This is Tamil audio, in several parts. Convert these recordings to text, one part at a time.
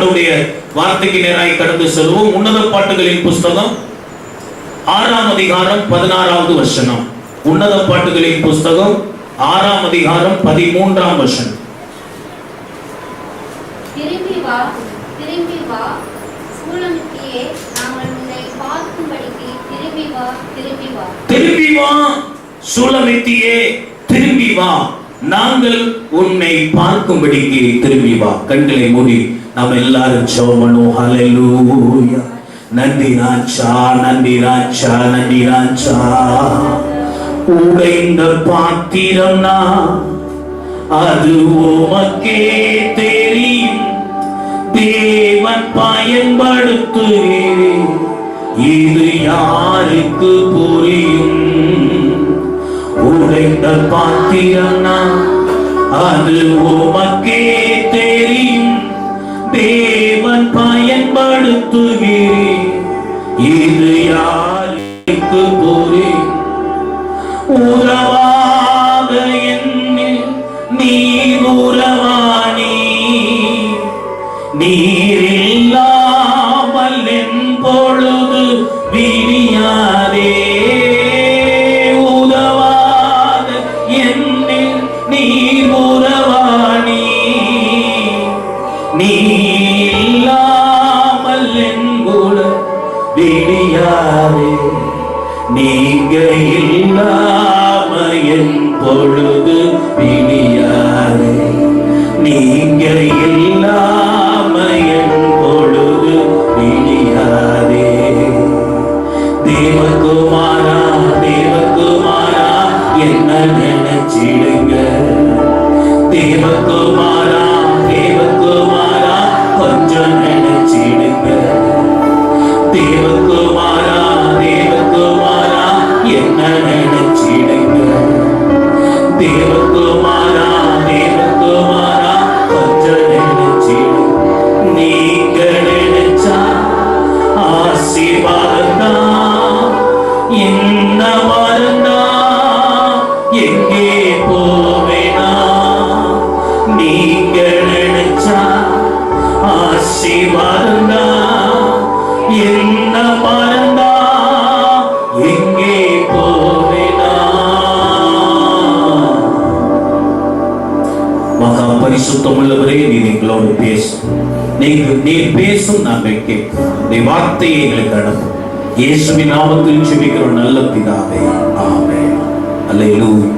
ஆண்டவுடைய வார்த்தைக்கு நேராய் கடந்து செல்வோம். உன்னத பாட்டுகளின் புஸ்தகம் ஆறாம் அதிகாரம் பதினாறாவது வசனம். உன்னத பாட்டுகளின் புஸ்தகம் ஆறாம் அதிகாரம் பதிமூன்றாம் வசனம். திரும்பி வா திரும்பி வா. சூழலுக்கியே நாங்கள் உன்னை பார்க்கும்படிக்கு திரும்பி வா திரும்பி வா. திரும்பி வா சுலமித்தியே திரும்பி வா. நாங்கள் உன்னை பார்க்கும்படிக்கு திரும்பி வா. கண்களை மூடி நம்ம எல்லாரும் சோமனோ ஹalleluya. நன்றி ராஜா நன்றி ராஜா நன்றி ராஜா. உடைந்த பாத்திரம் நான் அது உமக்கே தெரியும். தேவன் பயன்படுத்துகிறேன். இது யாருக்கு புரியும்? உடைந்த பாத்திரம்னா அது உமக்கே தெரியும். தேவன் பயன்படுத்துகிறேன். இது யாருக்கு போரே உறவாக இல்லாம என் பொழுது விடியாதே. நீங்க இல்லாம என் பொழுது விடியாதே. தேவகுமாரா தேவகுமாரா என்ன நினைச்சிடுங்க. தேவகுமாரா தேவகுமாரா கொஞ்சம் நினைச்சிடுங்க. தேவகுமாரா தேவகுமாரா என்ன நினைச்சிடுங்க பரிசுத்தமுள்ளவரே பரிசுத்தம் நீர் எங்களோடு பேசும் நீங்க நீர் பேசும் நாங்கள் கேட்கும் நீ வார்த்தையை எங்களுக்கு அனுப்பும் இயேசுவின் நாமத்தில் ஜெபிக்கிற நல்ல பிதாவே ஆமே அல்லேலூயா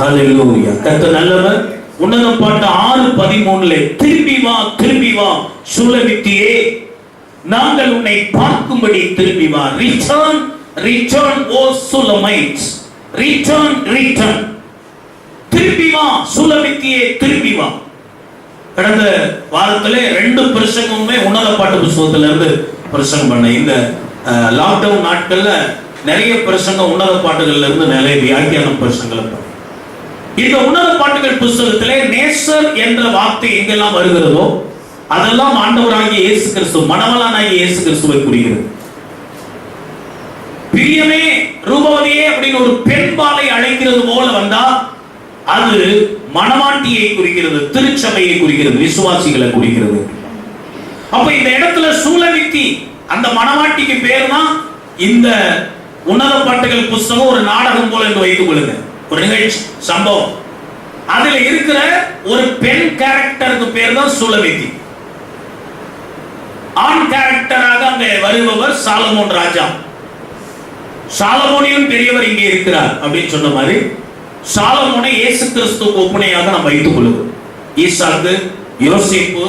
ஹalleluya. கர்த்தர் நல்லவர் உன்னத பாட்டு ஆறு பதிமூணுல திரும்பி வா திரும்பி வா. சுலவித்தியே நாங்கள் உன்னை பார்க்கும்படி திரும்பி வா. Return return O Shulamites return return திரும்பி வா சுலமித்தியே திரும்பி வா. கடந்த வாரத்திலே ரெண்டு பிரசங்கமுமே உன்னத பாட்டு புஸ்தகத்துல இருந்து பிரசங்கம் பண்ண. இந்த லாக்டவுன் நாட்கள்ல நிறைய பிரசங்கம் உன்னத பாட்டுகள்ல இருந்து நிறைய வியாக்கியான பிரசங்களை பண்ண இந்த உன்னத பாட்டுகள் புஸ்தகத்திலே நேசர் என்ற வார்த்தை எங்கெல்லாம் வருகிறதோ அதெல்லாம் ஆண்டவராகிய இயேசு கிறிஸ்து மணவலானாகிய இயேசு கிறிஸ்துவை குறிக்கிறது. பிரியமே ரூபவதியே அப்படின்னு ஒரு பெண்பாலை அழைக்கிறது போல வந்தா அது மணவாட்டியை குறிக்கிறது திருச்சபையை குறிக்கிறது விசுவாசிகளை குறிக்கிறது. அப்ப இந்த இடத்துல சூழவித்தி அந்த மணவாட்டிக்கு பேர் தான் இந்த உன்னத பாட்டுகள் புஸ்தகம் ஒரு நாடகம் போல என்று வைத்துக் கொள்ளுங்க. ஒரு நிகழ்ச்சி சம்பவம். அதுல இருக்கிற ஒரு பெண் கேரக்டருக்கு பேர் தான் சூழவித்தி ஆண் கேரக்டராக அங்க வருபவர் சாலமோன் ராஜா. சாலமோனியும் பெரியவர் இங்கே இருக்கிறார் அப்படின்னு சொன்ன மாதிரி சாலமோனை இயேசு கிறிஸ்துவுக்கு ஒப்பனையாக நாம் வைத்துக் கொள்ளுவோம் ஈசாக்கு யோசிப்பு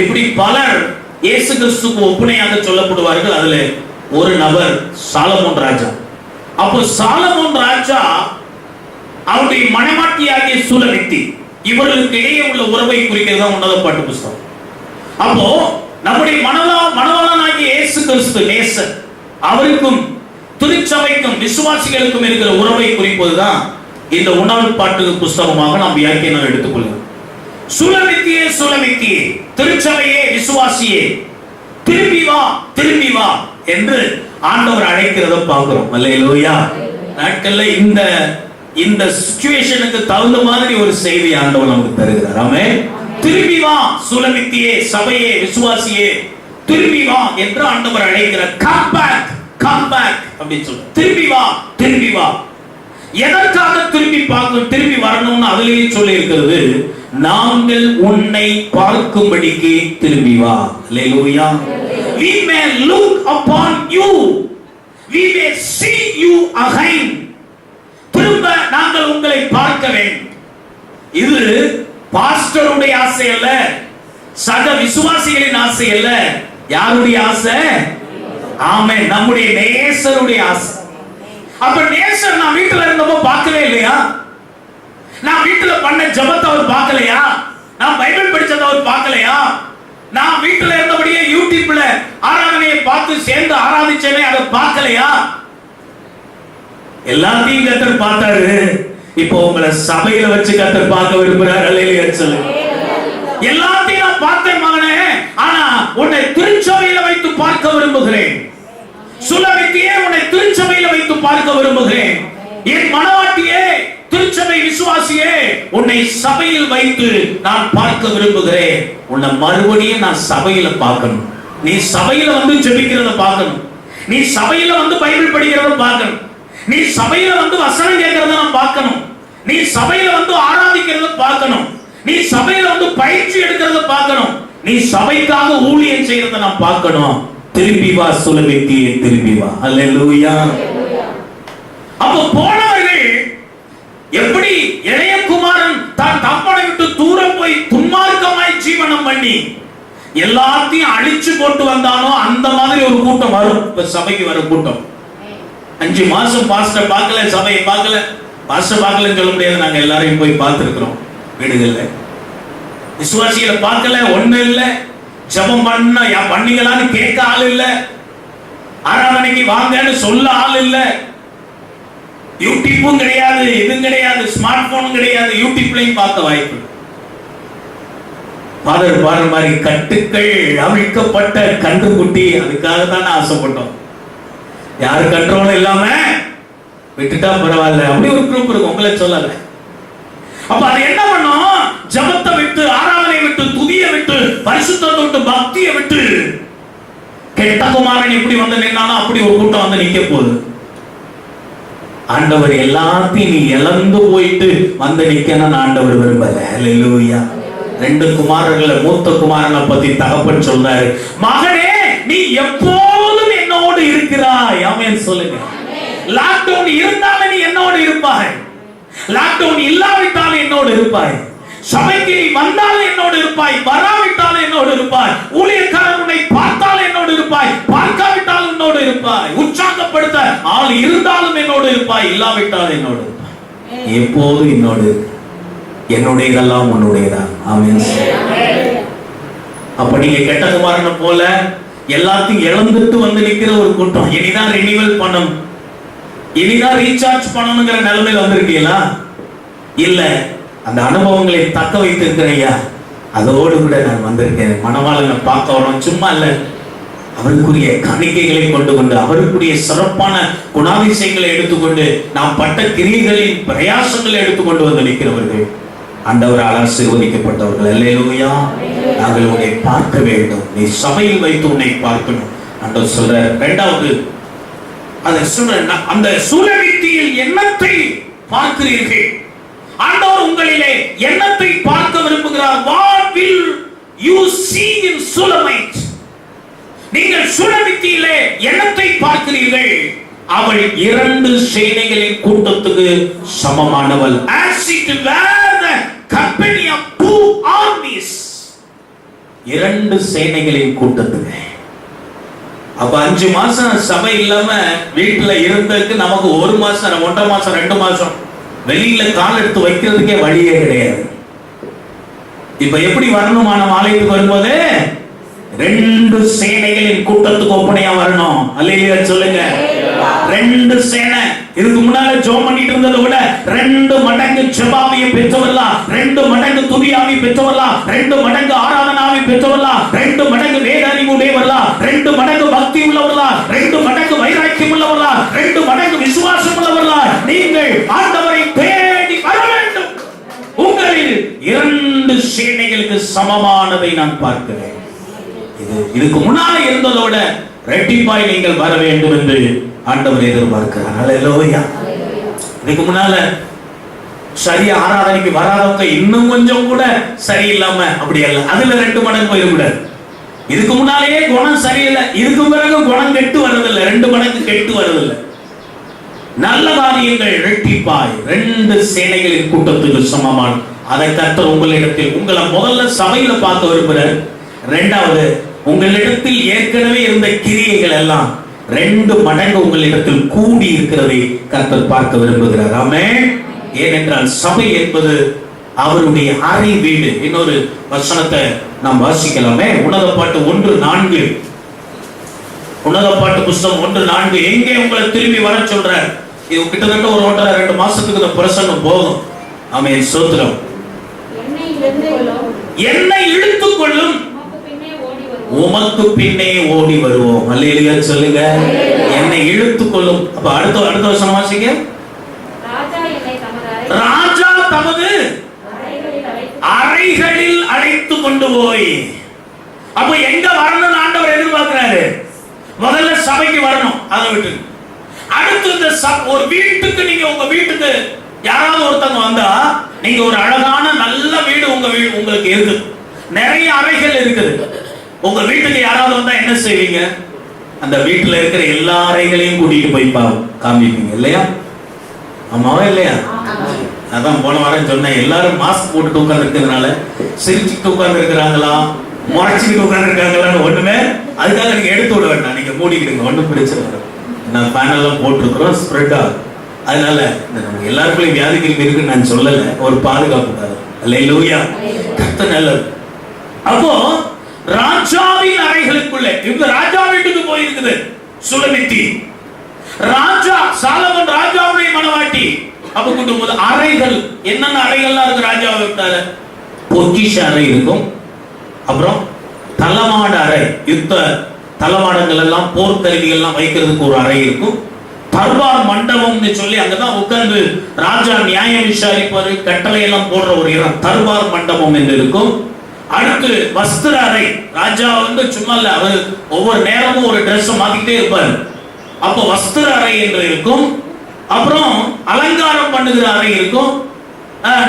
இப்படி பலர் இயேசு கிறிஸ்துக்கு ஒப்பனையாக சொல்லப்படுவார்கள். அதுல ஒரு நபர் சாலமோன் ராஜா. அப்போ சாலமோன் ராஜா அவருடைய மனமாட்டியாகிய சூழலித்தி இவர்களுக்கு இடையே உள்ள உறவை குறிக்கிறது தான் உன்னத பாட்டு புஸ்தகம். அப்போ நம்முடைய மனவா மனவாளனாகிய இயேசு கிறிஸ்து நேசர் அவருக்கும் திருச்சபைக்கும் விசுவாசிகளுக்கும் இருக்கிற உறவை குறிப்பதுதான் இந்த உணவு பாட்டு புஸ்தகமாக நாம் வியாக்கியம் எடுத்துக்கொள்கிறோம் சுலமித்தியே சுலமித்தியே திருச்சபையே விசுவாசியே திரும்பி வா திரும்பி வா என்று ஆண்டவர் அழைக்கிறத பார்க்கிறோம். அல்லேலூயா. நாட்கள்ல இந்த இந்த சுச்சுவேஷனுக்கு தகுந்த மாதிரி ஒரு செய்தி ஆண்டவர் நமக்கு தருகிறார். ஆமே திரும்பி வா சுலமித்தியே சபையே விசுவாசியே திரும்பி வா என்று ஆண்டவர் அழைக்கிறார் கம் பேக் கம் பேக் அப்படின்னு சொல்லு திரும்பி வா திரும்பி வா. எதற்காக திரும்பி பார்க்க திரும்பி வரணும்னு அதிலேயே சொல்லி இருக்கிறது நாங்கள் உன்னை பார்க்கும்படிக்கு திரும்பி வா. லேலூயா we may look upon you. We may see you again. திரும்ப நாங்கள் உங்களை பார்க்க வேண்டும். இது பாஸ்டருடைய ஆசை அல்ல சக விசுவாசிகளின் ஆசை அல்ல. யாருடைய ஆசை? ஆமே நம்முடைய நேசருடைய ஆசை. அப்ப நேசர் நான் வீட்டுல இருந்தப்போ பார்க்கவே இல்லையா? நான் வீட்டுல பண்ண ஜபத்தை அவர் பார்க்கலையா? நான் பைபிள் படிச்சதை அவர் பார்க்கலையா? நான் வீட்டுல இருந்தபடியே யூடியூப்ல ஆராதனையை பார்த்து சேர்ந்து ஆராதிச்சேனே அதை பார்க்கலையா? எல்லாத்தையும் கத்தர் பார்த்தாரு. இப்போ உங்களை சபையில வச்சு கத்தர் பார்க்க விரும்புறாரு. அல்லையா சொல்லு. எல்லாத்தையும் நான் பார்த்தேன் மகனே. ஆனா உன்னை திருச்சபையில வைத்து பார்க்க விரும்புகிறேன். சுலபித்தியே உன்னை திருச்சபையில வைத்து பார்க்க விரும்புகிறேன். என் மனவாட்டியே திருச்சபை விசுவாசியே உன்னை சபையில் வைத்து நான் பார்க்க விரும்புகிறேன். உன்னை மறுபடியும் நான் சபையில பார்க்கணும். நீ சபையில வந்து ஜெபிக்கிறத பார்க்கணும். நீ சபையில வந்து பைபிள் படிக்கிறத பார்க்கணும். நீ சபையில வந்து வசனம் கேட்கறத நான் பார்க்கணும். நீ சபையில வந்து ஆராதிக்கிறத பார்க்கணும். நீ சபையில வந்து பயிற்சி எடுக்கிறத பார்க்கணும். நீ சபைக்காக ஊழியம் செய்யறத நான் பார்க்கணும். திரும்பி வா சுலபித்தியே திரும்பி வா அல்லேலூயா. அப்போ போனவர்கள் எப்படி இளையகுமாரன் தான் தப்பனை விட்டு தூரம் போய் துன்மார்க்கமாய் ஜீவனம் பண்ணி எல்லாத்தையும் அழிச்சு போட்டு வந்தானோ அந்த மாதிரி ஒரு கூட்டம் வரும். சபைக்கு வர கூட்டம். அஞ்சு மாசம் பாஸ்டர் பார்க்கல சபையை பார்க்கல. பாஸ்டர் பார்க்கலன்னு சொல்ல முடியாது நாங்க எல்லாரையும் போய் பார்த்துருக்குறோம். வீடுகள்ல. விசுவாசிகளை பார்க்கல ஒண்ணு இல்லை. ஜபம் பண்ண பண்ணீங்களான்னு கேட்க ஆள் இல்ல. அரவணைக்கு வாங்கன்னு சொல்ல ஆள் இல்ல. யூடியூப்பும் கிடையாது எதுவும் கிடையாது ஸ்மார்ட் போனும் கிடையாது யூடியூப்லயும் பார்த்த வாய்ப்பு பாதர் பாடுற மாதிரி கட்டுக்கள் அவிழ்க்கப்பட்ட கன்றுக்குட்டி அதுக்காக தான் ஆசைப்பட்டோம். யார் கண்ட்ரோலும் இல்லாம விட்டுட்டா பரவாயில்ல. அப்படி ஒரு குரூப் இருக்கு உங்களை சொல்லல. அப்ப அது என்ன பண்ணும்? ஜபத்தை விட்டு ஆராதனை விட்டு துதிய விட்டு பரிசுத்தத்தை விட்டு பக்தியை விட்டு. கெட்ட குமாரன் எப்படி வந்து நின்னாலும் அப்படி ஒரு கூட்டம் வந்து நிக்க போகுது. ஆண்டவர் எல்லாத்தையும் நீ இழந்து போயிட்டு வந்து நிக்கணும்னு ஆண்டவர் விரும்பல. ஹalleluya ரெண்டு குமாரர்களை மூத்த குமாரனை பத்தி தகப்பன் சொல்றாரு. மகனே நீ எப்போதும் என்னோடு இருக்கிறாய். ஆமென் சொல்லுங்க. லாக்டவுன் இருந்தாலும் நீ என்னோடு இருப்பாய். லாக்டவுன் இல்லாவிட்டாலும் என்னோடு இருப்பாய். சபைக்கு நீ என்னோடு இருப்பாய் வராவிட்டால் என்னோடு இருப்பாய் ஊழியக்காரன் உன்னை பார்த்தால் என்னோடு இருப்பாய் பார்க்காவிட்டாலும் என்னோடு இருப்பாய் உற்சாகப்படுத்த ஆள் இருந்தாலும் என்னோடு இருப்பாய் இல்லாவிட்டால் என்னோடு இருப்பாய். எப்போது என்னோடு என்னுடையதெல்லாம் உன்னுடையதான் ஆமீன். அப்ப நீங்க கெட்ட குமாரனை போல எல்லாத்தையும் இழந்துட்டு வந்து நிக்கிற ஒரு கூட்டம். இனிதான் ரினிவல் பண்ணணும். இனிதான் ரீசார்ஜ் பண்ணணுங்கிற நிலைமையில வந்திருக்கீங்களா? இல்லை. அந்த அனுபவங்களை தக்க வைத்திருக்கிறேன் ஐயா அதோடு கூட நான் வந்திருக்கேன் மணவாளனை பார்க்க வரணும் சும்மா இல்லை அவருக்குரிய காணிக்கைகளை கொண்டு கொண்டு அவருக்குரிய சிறப்பான குணாதிசயங்களை எடுத்துக்கொண்டு நாம் பட்ட கிரியைகளின் பிரயாசங்களை எடுத்துக்கொண்டு வந்து நிற்கிறவர்கள் ஆண்டவரால் ஆசீர்வதிக்கப்பட்டவர்கள் அல்லேலூயா நாங்கள் உன்னை பார்க்க வேண்டும் நீ சபையில் வைத்து உன்னை பார்க்கணும் ஆண்டவர் சொல்ற இரண்டாவது அதை சொல்ற அந்த சூழலித்தியில் எண்ணத்தை பார்க்கிறீர்கள் ஆண்டவர் உங்களிலே எண்ணத்தை பார்க்க விரும்புகிறார். What will you see in Shulamite நீங்கள் சுழவித்தியிலே எண்ணத்தை பார்க்கிறீர்கள். அவள் இரண்டு சேனைகளின் கூட்டத்துக்கு சமமானவள். As it were the company of இரண்டு சேனைகளின் கூட்டத்துக்கு. அப்ப அஞ்சு மாசம் சபை இல்லாம வீட்டுல இருந்ததுக்கு நமக்கு ஒரு மாசம் ஒன்றரை மாசம் ரெண்டு மாசம். வெளியில கால் எடுத்து வைக்கிறதுக்கே வழியே கிடையாது. இப்ப எப்படி வரணுமான ஆலயத்துக்கு வரும்போது ரெண்டு சேனைகளின் கூட்டத்துக்கு ஒப்பனையா வரணும். அல்லையா சொல்லுங்க. ரெண்டு சேனை. இதுக்கு முன்னால ஜோம் பண்ணிட்டு இருந்ததை விட ரெண்டு மடங்கு செபாமியை பெற்றவர்களா ரெண்டு மடங்கு துதியாவி பெற்றவர்களா ரெண்டு மடங்கு ஆராதனாமி பெற்றவர்களா ரெண்டு மடங்கு வேத அறிவு உடையவர்களா ரெண்டு மடங்கு பக்தி உள்ளவர்களா ரெண்டு மடங்கு வைராக்கியம் உள்ளவர்களா ரெண்டு மடங்கு விசுவாசம் உள்ளவர்களா நீங்கள் ஆண்ட தேடி சமமானதை நான் பார்க்கிறேன். இது இதுக்கு முன்னால இருந்ததோட ரெட்டிப்பாய் நீங்கள் வர வேண்டும் என்று ஆண்டவர் எதிர்பார்க்கிறார். அல்லேலூயா இதுக்கு முன்னால சரியா ஆராதனைக்கு வராதவங்க இன்னும் கொஞ்சம் கூட சரியில்லாம அப்படி அல்ல. அதுல ரெண்டு மடங்கு போயிடக்கூடாது இதுக்கு முன்னாலேயே குணம் சரியில்லை. இதுக்கு பிறகு குணம் கெட்டு வர்றதில்லை. ரெண்டு மடங்கு கெட்டு வர்றதில்லை. நல்ல காரியங்கள் ரெட்டிப்பாய் ரெண்டு சேனைகளின் கூட்டத்துக்கு சமமான அதை கர்த்தர் உங்களிடத்தில் உங்களை முதல்ல சபையில பார்க்க விரும்புகிறார் ரெண்டாவது உங்களிடத்தில் ஏற்கனவே இருந்த கிரியைகள் எல்லாம் ரெண்டு மடங்கு உங்களிடத்தில் கூடி இருக்கிறதை கர்த்தர் பார்க்க விரும்புகிறார். ஆமே ஏனென்றால் சபை என்பது அவருடைய அறை வீடு. இன்னொரு வசனத்தை நாம் வாசிக்கலாமே. உணத பாட்டு ஒன்று நான்கு. உன்னத பாட்டு புஸ்தகம் ஒன்று நான்கு. எங்கே உங்களை திரும்பி வர சொல்ற இது கிட்டத்தட்ட ஒரு ஒன்றரை ரெண்டு மாசத்துக்கு இந்த பிரசங்கம் போகும். ஆமே சோத்திரம். என்னை இழுத்துக் கொள்ளும். உமக்கு பின்னே ஓடி வருவோம். அல்லையிலேயே சொல்லுங்க. என்னை இழுத்துக் கொள்ளும். அப்ப அடுத்த அடுத்த வருஷம் வாசிங்க. ராஜா தமது அறைகளில் அழைத்து கொண்டு போய். அப்ப எங்க வரணும்னு ஆண்டவர் எதிர்பார்க்கிறாரு? முதல்ல சபைக்கு வரணும். அதை விட்டு அடுத்து இந்த ஒரு வீட்டுக்கு நீங்க உங்க வீட்டுக்கு யாராவது ஒருத்தவங்க வந்தா நீங்க ஒரு அழகான நல்ல வீடு உங்க வீடு உங்களுக்கு இருக்கு நிறைய அறைகள் இருக்குது. உங்க வீட்டுக்கு யாராவது வந்தா என்ன செய்வீங்க? அந்த வீட்டுல இருக்கிற எல்லா அறைகளையும் கூட்டிட்டு போய் பா காமிப்பீங்க இல்லையா? ஆமாவா இல்லையா? அதான் போன வாரம் சொன்னேன் எல்லாரும் மாஸ்க் போட்டுட்டு உட்கார்ந்து இருக்கிறதுனால சிரிச்சுட்டு உட்கார்ந்து இருக்கிறாங்களா முறைச்சிட்டு உட்கார்ந்து இருக்காங்களான்னு ஒண்ணுமே அதுக்காக நீங்க எடுத்து விட வேண்டாம். நீங்க மூடிக்கிடுங்க ஒன்றும் பிரச்சனை நான் பேனல்லாம் போட்டிருக்கிறோம் ஸ்ப்ரெட் ஆகும். அதனால நம்ம எல்லாருக்குள்ளயும் வியாதிகள் இருக்குன்னு நான் சொல்லல. ஒரு பாதுகாப்புக்காக அல்ல லூயா கத்த நல்லது. அப்போ ராஜாவின் அறைகளுக்குள்ளே இவங்க ராஜா வீட்டுக்கு போயிருக்குது. சுலமித்தி ராஜா சாலமன் ராஜாவுடைய மனவாட்டி. அப்ப கொண்டு போது அறைகள் என்னென்ன அறைகள்லாம் இருக்கு ராஜா விட்டால பொக்கிஷ அறை இருக்கும். அப்புறம் தளமாட அறை. யுத்த தளமாடங்கள் எல்லாம் போர்க்கருவிகள் எல்லாம் வைக்கிறதுக்கு ஒரு அறை இருக்கும். தர்பார் மண்டபம்னு சொல்லி அங்கதான் உட்கார்ந்து ராஜா நியாயம் விசாரிப்பது கட்டளை எல்லாம் போடுற ஒரு இடம் தர்பார் மண்டபம் என்று இருக்கும். அடுத்து வஸ்திர அறை. ராஜா வந்து சும்மா இல்ல அவர் ஒவ்வொரு நேரமும் ஒரு ட்ரெஸ் மாத்திக்கிட்டே இருப்பார். அப்போ வஸ்திர அறை என்று இருக்கும். அப்புறம் அலங்காரம் பண்ணுகிற அறை இருக்கும்.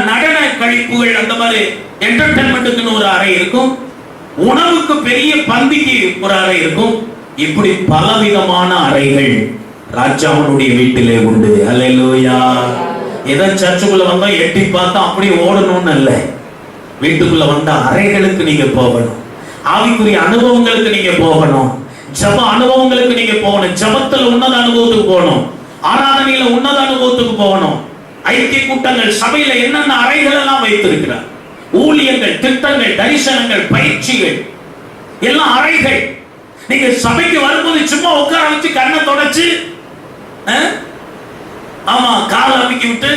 நடன கழிப்புகள் அந்த மாதிரி என்டர்டைன்மெண்ட்டுக்குன்னு ஒரு அறை இருக்கும். உணவுக்கு பெரிய பந்திக்கு ஒரு அறை இருக்கும். இப்படி பலவிதமான அறைகள். ராஜாவுடைய வீட்டிலே உண்டு. அல்லேலூயா ஏதோ சர்ச்சுக்குள்ள வந்தா எட்டி பார்த்தா அப்படியே ஓடணும்னு அல்ல. வீட்டுக்குள்ள வந்த அறைகளுக்கு நீங்க போகணும். ஆவிக்குரிய அனுபவங்களுக்கு நீங்க போகணும். ஜப அனுபவங்களுக்கு நீங்க போகணும். ஜபத்துல உன்னத அனுபவத்துக்கு போகணும். ஆராதனையில உன்னத அனுபவத்துக்கு போகணும். ஐக்கிய கூட்டங்கள் சபையில என்னென்ன அறைகள் எல்லாம் வைத்திருக்கிறார்? ஊழியங்கள் திட்டங்கள் தரிசனங்கள் பயிற்சிகள் எல்லாம் அறைகள். நீங்க சபைக்கு வரும்போது சும்மா உட்கார வச்சு கண்ணை தொடச்சு ஆமா கால் அமைக்கி விட்டு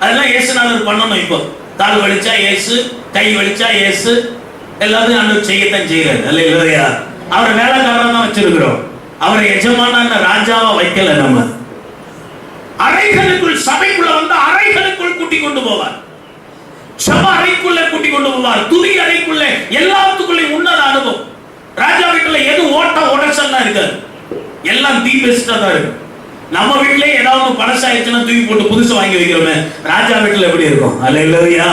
அதெல்லாம் இயேசுநாதர் பண்ணணும் இப்போ. கால் வலிச்சா இயேசு கை வலிச்சா இயேசு எல்லாத்தையும் ஆண்டவர் செய்யத்தான் செய்யறாரு அல்ல இல்லையா அவர் வேலைக்காரன் தான் வச்சிருக்கிறோம். அவரை எஜமான ராஜாவா வைக்கல நம்ம. அறைகளுக்குள் சபைக்குள்ள வந்து அறைகளுக்குள் கூட்டி கொண்டு போவார். சப அறைக்குள்ள கூட்டி கொண்டு போவார். துணி அறைக்குள்ள எல்லாத்துக்குள்ளே உன்னத அனுபவம். ராஜா வீட்டுல எது ஓட்ட உடச்சல்லாம் இருக்காது. எல்லாம் தி பெஸ்டா தான் இருக்கு நம்ம வீட்லயே ஏதாவது பழசாயிடுச்சுன்னா தூக்கி போட்டு புதுசு வாங்கி வைக்கிறோமே ராஜா வீட்டுல எப்படி இருக்கும்? அல்ல இல்லையா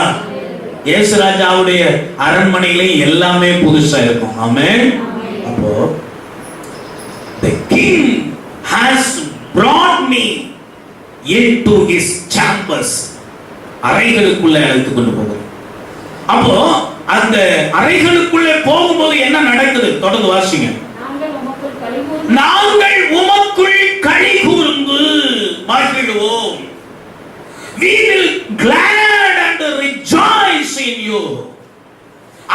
இயேசு ராஜாவுடைய அரண்மனையிலையும் எல்லாமே புதுசா இருக்கும். ஆமென். அப்போ the king has brought me into his chambers. அறைகளுக்குள்ள அழைத்து கொண்டு போகிறோம் அப்போ அந்த அறைகளுக்குள்ளே போகும்போது என்ன நடக்குது? தொடர்ந்து வாசிங்க. நாங்கள் உமக்குள் கழிவு நாங்கள் உமக்குள் களி கூர்ந்து மகிழ்வோம் we will glad and rejoice in you.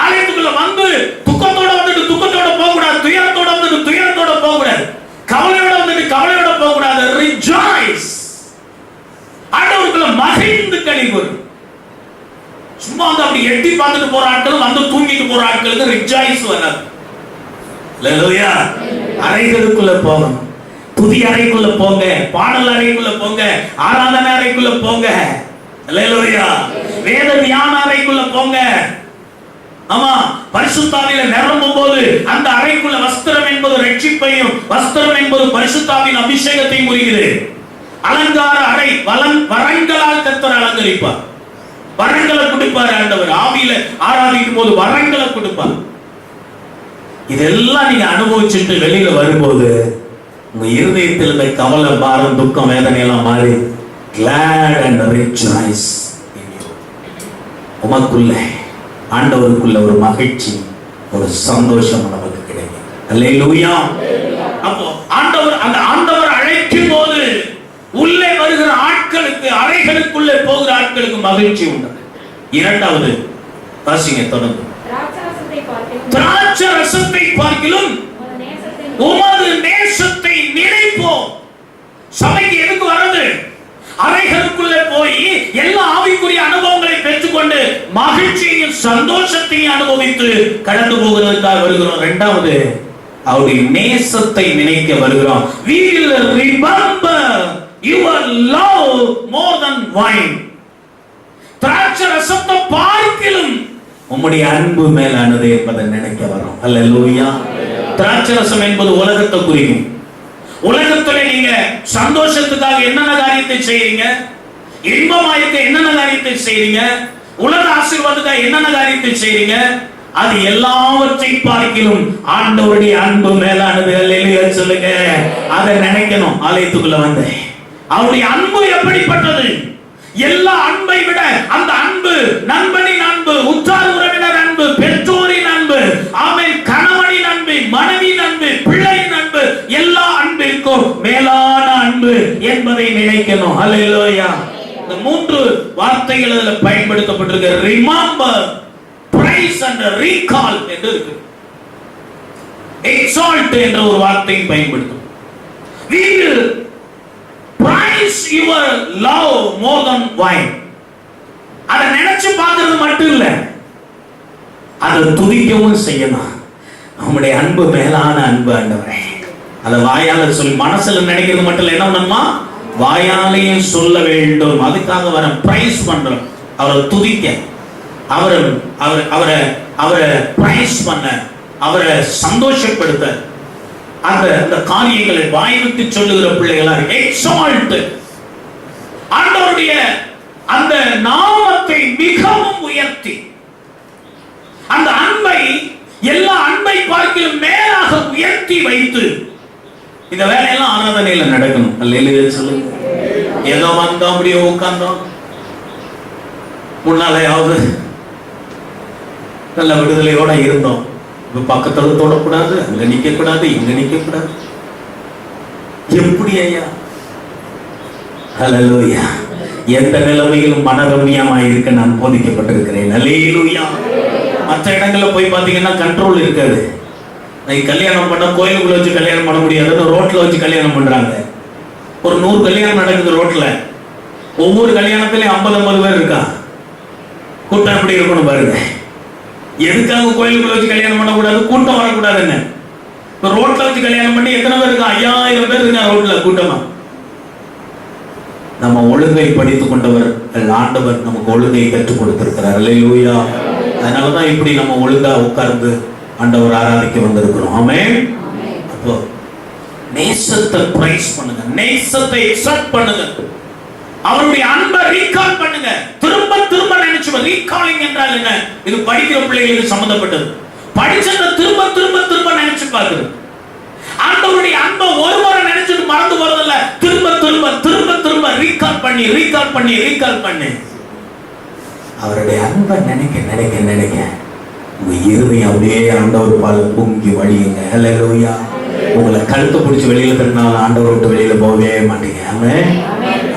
ஆலயத்துக்குள்ள வந்து துக்கத்தோட வந்துட்டு துக்கத்தோட போக கூடாது துயரத்தோட வந்துட்டு துயரத்தோட போக கூடாது கவலையோட வந்துட்டு கவலையோட போக கூடாது ரிஜாய்ஸ் ஆண்டவருக்குள்ள மகிழ்ந்து களி சும்மா வந்து அப்படி எட்டி பார்த்துட்டு போற ஆட்கள் வந்து தூங்கிட்டு போற ஆட்களுக்கு ரிஜாய்ஸ் வராது அல்லேலூயா அறைகளுக்குள்ள போகணும். புதிய அறைக்குள்ள போங்க பாடல் அறைக்குள்ள போங்க ஆராதனை அறைக்குள்ள போங்க. வேத தியான அறைக்குள்ள போங்க. ஆமா பரிசுத்தாவில நிரம்பும் போது அந்த அறைக்குள்ள வஸ்திரம் என்பது ரட்சிப்பையும் வஸ்திரம் என்பது பரிசுத்தாவின் அபிஷேகத்தையும் குறிக்கிறது அலங்கார அறை வலங் வரங்களால் கத்தர் அலங்கரிப்பார். வரங்களை கொடுப்பார் ஆண்டவர். ஆவியில ஆராதிக்கும் போது வரங்களை கொடுப்பார். இதெல்லாம் நீங்க அனுபவிச்சுட்டு வெளியில வரும்போது உங்க இருதயத்தில் இந்த கவலை பாரம் துக்கம் வேதனை எல்லாம் மாறி கிளாட் அண்ட் ரிச் ரைஸ் உமக்குள்ள ஆண்டவருக்குள்ள ஒரு மகிழ்ச்சி ஒரு சந்தோஷம் நமக்கு கிடைக்கும். அல்லேலூயா அப்போ ஆண்டவர் அந்த ஆண்டவர் அழைக்கும் போது உள்ளே வருகிற ஆட்களுக்கு அறைகளுக்குள்ளே போகிற ஆட்களுக்கு மகிழ்ச்சி உண்டு. இரண்டாவது வாசிங்க தொடர்ந்து. திராட்சை ரசத்தை பார்க்கிலும் உமது நேசத்தை உமது நேசத்தை நினைப்போம் சபைக்கு எதுக்கு வர்றது? அறைகளுக்குள்ள போய் எல்லா ஆவிக்குரிய அனுபவங்களை பெற்றுக்கொண்டு மகிழ்ச்சியையும் சந்தோஷத்தையும் அனுபவித்து கடந்து போகிறதுக்காக வருகிறோம். இரண்டாவது அவருடைய நேசத்தை நினைக்க வருகிறோம். we will remember your love more than wine. திராட்சை ரசத்தை பார்க்கிலும் உம்முடைய அன்பு மேலானது என்பதை நினைக்க வரும் அல்லேலூயா திராட்சை ரசம் என்பது உலகத்தை குறிக்கும். உலகத்துல நீங்க சந்தோஷத்துக்காக என்னென்ன காரியத்தை செய்யறீங்க? இன்பமாயிருக்க என்னென்ன காரியத்தை செய்யறீங்க? உலக ஆசீர்வாதத்துக்காக என்னென்ன காரியத்தை செய்யறீங்க? அது எல்லாவற்றை பார்க்கிலும் ஆண்டவருடைய அன்பு மேலானது. அல்லேலூயா சொல்லுங்க. அதை நினைக்கணும். ஆலயத்துக்குள்ள வந்தேன். அவருடைய அன்பு எப்படிப்பட்டது? எல்லா அன்பை விட அந்த அன்பு நண்பனின் அன்பு உற்றார் உறவினர் அன்பு என்பதை நினைக்கணும். ஹalleluya இந்த மூன்று வார்த்தைகள் அதுல பயன்படுத்தப்பட்டிருக்கு ரிமெம்பர் பிரைஸ் அண்ட் ரீகால் என்று இருக்கு. எக்ஸால்ட் என்ற ஒரு வார்த்தையை பயன்படுத்தும். we will price your love more than wine. அதை நினைச்சு பார்க்கறது மட்டும் இல்ல. அதை துதிக்கவும் செய்யணும் நம்முடைய அன்பு மேலான அன்பு ஆண்டவரே. அதை வாயால சொல்லி மனசுல நினைக்கிறது மட்டும் இல்ல. என்ன பண்ணணுமா? வாயாலையும் சொல்ல வேண்டும். அதுக்காக வர பிரைஸ் பண்றோம். அவரை துதிக்க. அவரை அவர் அவரை அவரை பிரைஸ் பண்ண அவரை சந்தோஷப்படுத்த. அந்த அந்த காரியங்களை வாய்விட்டு சொல்லுகிற பிள்ளைகளா எக்ஸால்ட் ஆண்டவருடைய அந்த நாமத்தை மிகவும் உயர்த்தி. அந்த அன்பை எல்லா அன்பை பார்க்கிலும் மேலாக உயர்த்தி வைத்து இந்த வேலையெல்லாம் ஆராதனையில நடக்கணும். அல்லையில சொல்லுங்க ஏதோ வந்தோம் அப்படியே உட்கார்ந்தோம். முன்னாலையாவது நல்ல விடுதலையோட இருந்தோம். இப்ப பக்கத்துல தொடக்கூடாது அங்க நிக்க கூடாது இங்க நிக்க கூடாது எப்படி ஐயா? ஹலலூயா எந்த நிலைமையிலும் மனரம்யமா இருக்க நான் போதிக்கப்பட்டிருக்கிறேன். அல்லேலூயா. மற்ற இடங்கள்ல போய் பாத்தீங்கன்னா கண்ட்ரோல் இருக்காது. இன்னைக்கு கல்யாணம் பண்ண கோயிலுக்குள்ள வச்சு கல்யாணம் பண்ண முடியாதுன்னு ரோட்ல வச்சு கல்யாணம் பண்றாங்க. ஒரு நூறு கல்யாணம் நடக்குது ரோட்ல. ஒவ்வொரு கல்யாணத்திலயும் ஐம்பது ஐம்பது பேர் இருக்கா கூட்டம் எப்படி இருக்கணும் பாருங்க. எதுக்காக கோயிலுக்குள்ள வச்சு கல்யாணம் பண்ணக்கூடாது? கூட்டம் வரக்கூடாது என்ன இப்போ ரோட்ல வச்சு கல்யாணம் பண்ணி எத்தனை பேர் இருக்கா ஐயாயிரம் பேர் இருக்கா ரோட்ல கூட்டமா. நம்ம ஒழுங்கை படித்து கொண்டவர் ஆண்டவர் நமக்கு ஒழுங்கை கற்றுக் கொடுத்திருக்கிறார். அல்லேலூயா. அதனாலதான் இப்படி நம்ம ஒழுங்கா உட்கார்ந்து ஆண்டவர் ஆராதிக்க வந்திருக்கிறோம். ஆமே அப்போ நேசத்தை பிரைஸ் பண்ணுங்க. நேசத்தை எக்ஸாக்ட் பண்ணுங்க. அவருடைய அன்பை ரீகால் பண்ணுங்க. திரும்ப திரும்ப நினைச்சு ரீகாலிங் என்றால் என்ன? இது படிக்கிற பிள்ளைகளுக்கு சம்பந்தப்பட்டது படிச்சத திரும்ப திரும்ப திரும்ப நினைச்சு பார்க்குது. ஆண்டவருடைய அன்பை ஒரு முறை நினைச்சிட்டு மறந்து போறதில்ல. திரும்ப திரும்ப திரும்ப திரும்ப ரீகால் பண்ணி ரீகால் பண்ணி ரீகால் பண்ணி. அவருடைய அன்பை நினைக்க நினைக்க நினைக்க உங்க இருதயம் அப்படியே ஆண்டவர் பால் பொங்கி வழியுங்க. ஹalleluya உங்களை கழுத்தை பிடிச்சி வெளியில தட்டினாலும் ஆண்டவர் விட்டு வெளியில போகவே மாட்டீங்க.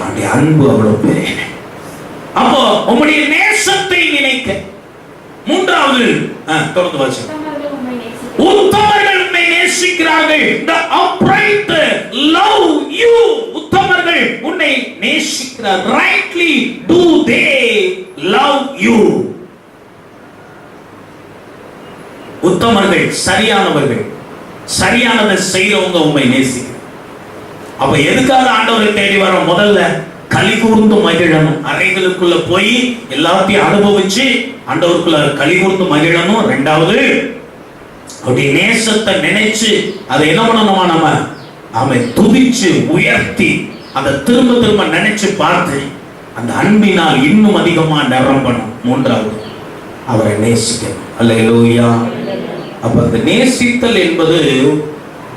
அவருடைய அன்பு அவ்வளவு பெரிய அப்போ உங்களுடைய நேசத்தை நினைக்க. மூன்றாவது தொடர்ந்து வாசி உத்தமர்கள் உன்னை நேசிக்கிறார்கள். The upright love you. உத்தமர்கள் உன்னை நேசிக்கிறார். Rightly do they love you. உத்தமர்கள் சரியானவர்கள். சரியானதை செய்யறவங்க உண்மை நேசி அப்ப எதுக்காக ஆண்டவரை தேடி வரோம் முதல்ல களி கூர்ந்து மகிழணும். அறைகளுக்குள்ள போய் எல்லாத்தையும் அனுபவிச்சு ஆண்டவருக்குள்ள களி கூர்ந்து மகிழணும். ரெண்டாவது அப்படி நேசத்தை நினைச்சு அதை என்ன பண்ணணுமா நம்ம? அவன் துதிச்சு உயர்த்தி அதை திரும்ப திரும்ப நினைச்சு பார்த்து அந்த அன்பினால் இன்னும் அதிகமா நிரம்பணும். மூன்றாவது அவரை நேசிக்கணும் அல்லேலூயா. அப்ப அந்த நேசித்தல் என்பது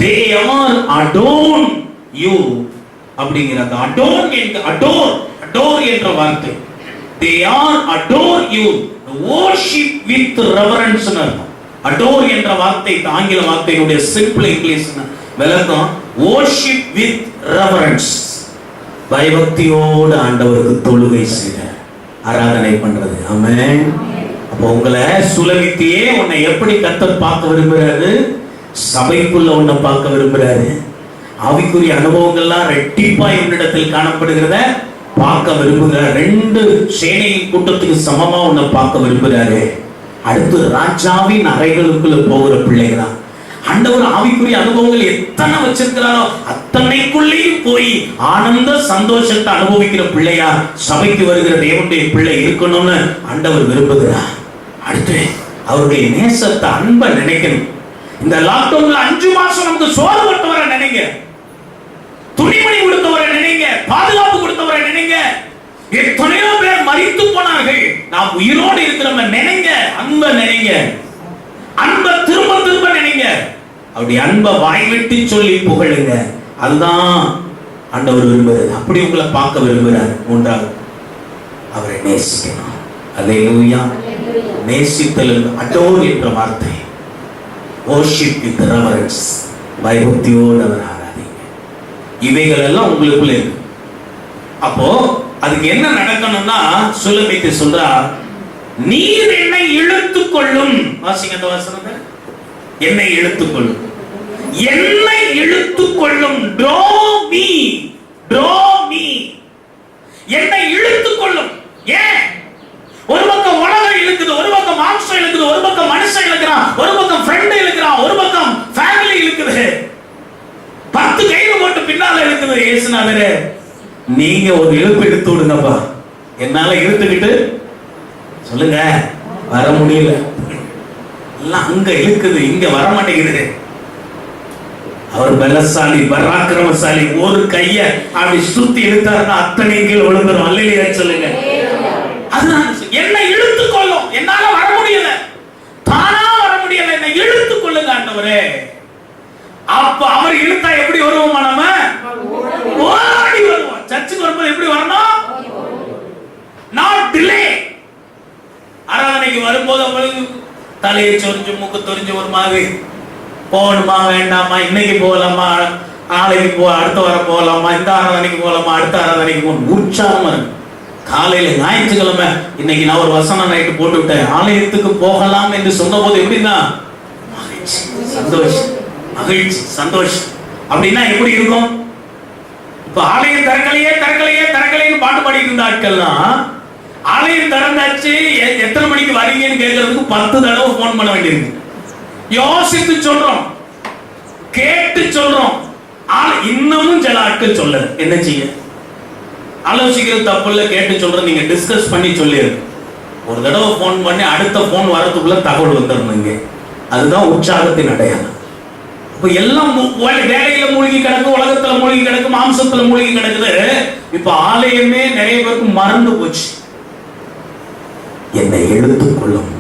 தே ஆர் அடோன் யூ அப்படிங்கிற அந்த அடோன் என்ற அடோர் அடோர் என்ற வார்த்தை. They are adore you worship with reverence அர்த்தம். அடோர் என்ற வார்த்தை ஆங்கில வார்த்தையினுடைய சிம்பிள் இங்கிலீஷ் விளக்கம் ஓர்ஷிப் வித் ரெவரன்ஸ் பயபக்தியோடு ஆண்டவருக்கு தொழுகை செய்ய ஆராதனை பண்றது. ஆமென். உங்களை சுலகித்தியே உன்னை எப்படி கத்தர் பார்க்க விரும்புறாரு? சபைக்குள்ள உன்னை பார்க்க விரும்புறாரு. ஆவிக்குரிய அனுபவங்கள்லாம் ரெட்டிப்பா என்னிடத்தில் காணப்படுகிறத பார்க்க விரும்புகிறார். ரெண்டு சேனை கூட்டத்துக்கு சமமா உன்னை பார்க்க விரும்புகிறாரு அடுத்து ராஜாவின் அறைகளுக்குள்ள போகிற பிள்ளைகளா ஆண்டவர் ஆவிக்குரிய அனுபவங்கள் எத்தனை வச்சிருக்கிறாரோ அத்தனைக்குள்ளேயும் போய் ஆனந்த சந்தோஷத்தை அனுபவிக்கிற பிள்ளையா சபைக்கு வருகிற தேவனுடைய பிள்ளை இருக்கணும்னு ஆண்டவர் விரும்புகிறார். அடுத்து அவருடைய நேசத்தை அன்பை நினைக்கணும். இந்த லாக்டவுன்ல அஞ்சு மாசம் நமக்கு சோறு கொடுத்தவரை நினைங்க. துணிமணி கொடுத்தவரை நினைங்க. பாதுகாப்பு கொடுத்தவரை நினைங்க. எத்தனையோ பேர் மறித்து போனார்கள். நாம் உயிரோடு இருக்கிறவங்க நினைங்க. அன்பை நினைங்க. அன்பை திரும்ப திரும்ப நினைங்க. அப்படி அன்பை வாய்விட்டு சொல்லி புகழுங்க. அதுதான் ஆண்டவர் விரும்புகிறது. அப்படி உங்களை பார்க்க விரும்புகிறார். மூன்றாவது அவரை நேசிக்கணும். அல்லேலூயா நேசித்தல் அடோர் என்ற வார்த்தை. ஓர்ஷிப் with ரெவரன்ஸ் பயபக்தியோடு அவர் ஆராதிங்க. இவைகள் எல்லாம் உங்களுக்குள்ள இருக்கு. அப்போ அதுக்கு என்ன நடக்கணும்னா சுலமித்து சொல்றா நீர் என்னை இழுத்துக்கொள்ளும். வாசிங்க அந்த வசனத்தை. என்னை இழுத்துக்கொள்ளும். என்னை இழுத்துக்கொள்ளும். ட்ரோ மீ ட்ரோ மீ என்னை இழுத்துக்கொள்ளும். ஏன்? ஒரு பக்கம் உலகம் இழுக்குது ஒரு பக்கம் மாம்சம் இழுக்குது ஒரு பக்கம் மனுஷன் இழுக்கிறான் ஒரு பக்கம் ஃப்ரெண்ட் இழுக்கிறான் ஒரு பக்கம் ஃபேமிலி இழுக்குது. பத்து கையில போட்டு பின்னால இழுக்குது இயேசுநாதரே நீங்க ஒரு இழுப்பு எடுத்து விடுங்கப்பா. என்னால இழுத்துக்கிட்டு சொல்லுங்க வர முடியல. எல்லாம் அங்க இழுக்குது இங்க வர மாட்டேங்குது. அவர் பலசாலி பராக்கிரமசாலி ஒரு கைய அப்படி சுத்தி இழுத்தாருன்னா அத்தனை கீழ் விழுந்துரும். அல்லையா சொல்லுங்க. அதுதான் என்னை இழுத்து கொள்ளும் என்னால வர முடியல. தானா வர முடியல. என்னை இழுத்து கொள்ளுங்க ஆண்டவரே. அப்ப அவர் இழுத்தா எப்படி வருவோமா நம்ம? ஓடி வருவோம். சர்ச்சுக்கு வரும்போது எப்படி வரணும்? நாட் டிலே அரவணைக்கு வரும்போது அவங்களுக்கு தலையை சொரிஞ்சு மூக்கு தொரிஞ்சு ஒரு மாதிரி. போகணுமா வேண்டாமா? இன்னைக்கு போகலாமா? நாளைக்கு போ அடுத்த வாரம் போகலாமா? இந்த ஆராதனைக்கு போகலாமா? அடுத்த ஆராதனைக்கு போகணும். உற்சாகமா இருக்கு. காலையில ஞாயிற்றுக்கிழமை இன்னைக்கு நான் ஒரு வசனம் நைட்டு போட்டு விட்டேன் ஆலயத்துக்கு போகலாம் என்று சொன்னபோது எப்படின்னா மகிழ்ச்சி சந்தோஷம் மகிழ்ச்சி சந்தோஷம். அப்படின்னா எப்படி இருக்கும்? இப்ப ஆலயம் திறக்கலையே திறக்கலையே திறக்கலைன்னு பாட்டு பாடிட்டு இருந்த ஆட்கள்லாம் ஆலயம் திறந்தாச்சு எ- எத்தனை மணிக்கு வரீங்கன்னு கேட்கறதுக்கு பத்து தடவை ஃபோன் பண்ண வேண்டியிருக்கு. யோசித்து சொல்றோம். கேட்டு சொல்றோம். ஆனா இன்னமும் சில ஆட்கள் சொல்லல. என்ன செய்ய? ஆலோசிக்கிறது தப்பு கேட்டு சொல்றது நீங்க டிஸ்கஸ் பண்ணி சொல்லிடு ஒரு தடவை ஃபோன் பண்ணி அடுத்த ஃபோன் வரத்துக்குள்ள தகவல் வந்துடணுங்க அதுதான் உற்சாகத்தின் அடையாளம். இப்ப எல்லாம் வேலையில மூழ்கி கிடக்கு உலகத்துல மூழ்கி கிடக்கு மாம்சத்துல மூழ்கி கிடக்குது. இப்ப ஆலயமே நிறைய பேருக்கு மறந்து போச்சு. என்னை எழுத்துக்கொள்ளும்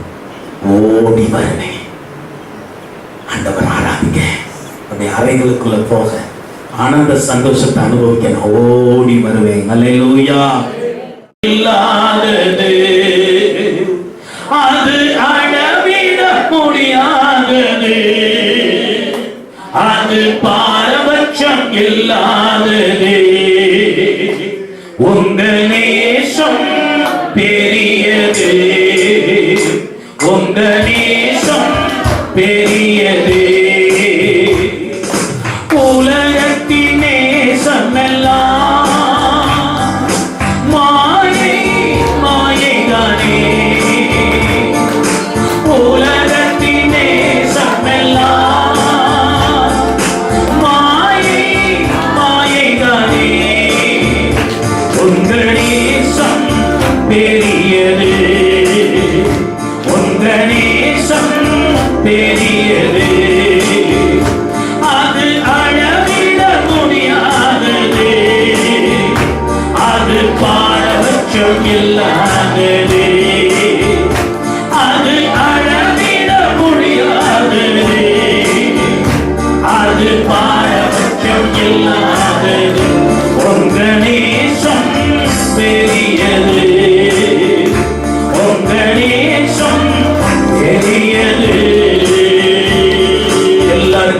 ஓடி வருவேன் ஆண்டவர் ஆராதிங்க. அப்படி அறைகளுக்குள்ள போக ஆனந்த சந்தோஷத்தை அனுபவிக்க நான் ஓடி வருவேன். அல்லேலூயா இல்லாதது அது அளவிட முடியாதது. அது பாரபட்சம் இல்லாதது. உங்க நேசம் பெரியது. உங்க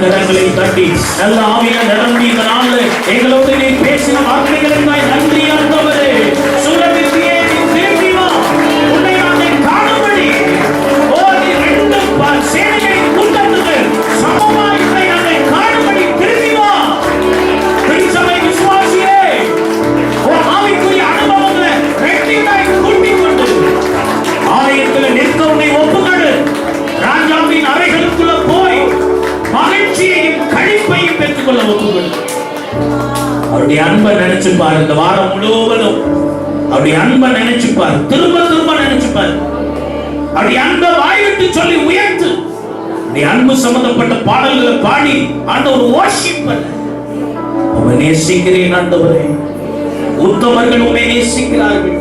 கரங்களை தட்டி. நல்ல ஆவியில நடந்து இந்த நாள்ல எங்களோடு நீ பேசின வார்த்தைகளுக்கு அவருடைய அன்பை நினைச்சுப்பார். இந்த வாரம் முழுவதும் அவருடைய அன்பை நினைச்சுப்பார். திரும்ப திரும்ப நினைச்சுப்பார். அவருடைய அன்பை வாய்விட்டு சொல்லி உயர்த்து. அவருடைய அன்பு சம்பந்தப்பட்ட பாடல்களை பாடி ஆண்டவர் worship பண்ணு. உம்மை நேசிக்கிறேன் ஆண்டவரே. உத்தமர்கள் உண்மை நேசிக்கிறார்கள்.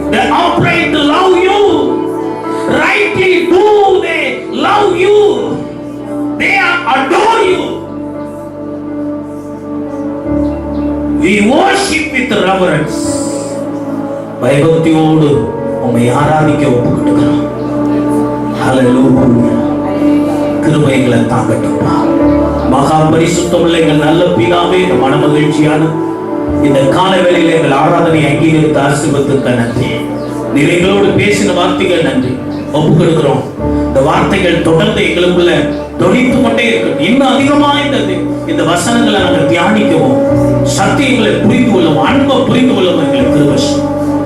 Worship with reverence பயபக்தியோடு ஆராதிக்க ஒப்புக்கிட்டுக்கிறோம் கிருபைகளை தாங்கட்டும்பா மகா பரிசுத்தமுள்ள எங்கள் நல்ல பிதாவே இந்த மனமகிழ்ச்சியான இந்த காலவேளையில் எங்கள் ஆராதனை அங்கீகரித்து ஆசீர்வத்துக்கு நன்றி நீர் எங்களோடு பேசின வார்த்தைகள் நன்றி ஒப்பு கொடுக்கிறோம் இந்த வார்த்தைகள் தொடர்ந்து எங்களுக்குள்ள தொழித்து கொண்டே இருக்கும் இன்னும் அதிகமாயிருந்தது இந்த இந்த வசனங்களை நாங்கள் தியானிக்கவும் சத்தியங்களை புரிந்து கொள்ளவும் அன்பை புரிந்து கொள்ளவும் எங்களுக்கு கிருபை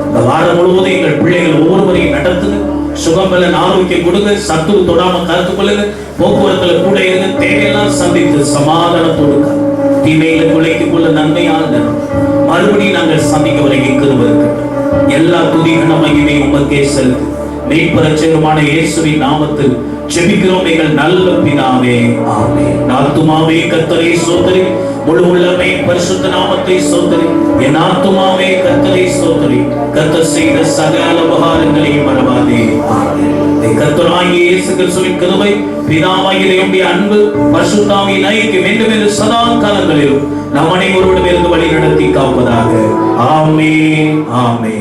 இந்த வாரம் முழுவதும் எங்கள் பிள்ளைகள் ஒவ்வொருவரையும் நடத்துங்க. சுகம்பலன் ஆரோக்கியம் கொடுங்க. சத்துரு தொடாம கருத்து கொள்ளுங்க. போக்குவரத்துல கூட இருங்க. தேவையெல்லாம் சந்தித்து சமாதானத்தோடு தீமையில குலைக்கு கொள்ள நன்மையான மறுபடியும் நாங்கள் சந்திக்க வரைக்கும் கிருப எல்லா துதி மகிமை உமக்கே செலுத்து மெய்ப்பரச்சருமான இயேசுவின் நாமத்தில் ஜெபிக்கிறோம் எங்கள் நல்ல பிதாவே. ஆமே நாத்துமாவே கத்தரை சோதரி. முழு உள்ளமை பரிசுத்த நாமத்தை சோதரி. என் ஆத்துமாவே கத்தரை சோதரி. கத்தர் செய்த சகல உபகாரங்களையும் மறவாதே. கத்தராகிய இயேசு கிறிஸ்துவின் கிருபை பிதாவாகிய தேவனுடைய அன்பு பரிசுத்தாவின் ஐக்கியம் என்று என்று சதா காலங்களிலும் நம் அனைவரோடும் இருந்து வழி நடத்தி காப்பதாக. ஆமே ஆமே